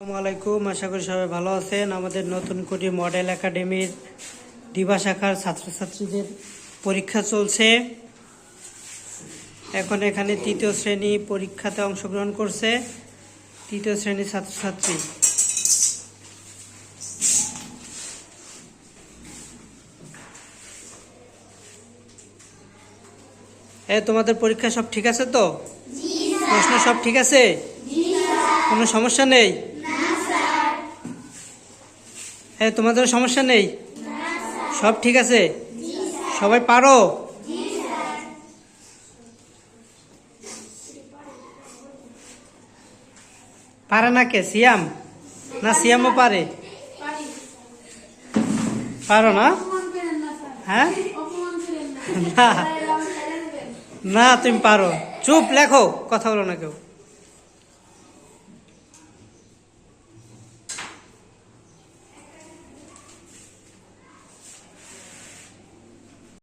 আলাইকুম আশা করি সবাই ভালো আছেন। আমাদের নতুন কোটি মডেল একাডেমির দিবা শাখার ছাত্রছাত্রীদের পরীক্ষা চলছে। এখন এখানে তৃতীয় শ্রেণি পরীক্ষাতে অংশগ্রহণ করছে তৃতীয় শ্রেণির ছাত্রছাত্রী। এ তোমাদের পরীক্ষা সব ঠিক আছে তো? প্রশ্ন সব ঠিক আছে? কোনো সমস্যা নেই? হ্যাঁ তোমাদের সমস্যা নেই? সব ঠিক আছে? সবাই পারো? পারে না কে? সিয়াম? না, সিয়ামও পারে। পারো না? হ্যাঁ? না না, তুমি পারো। চুপ, লেখো, কথা বলো না কেউ।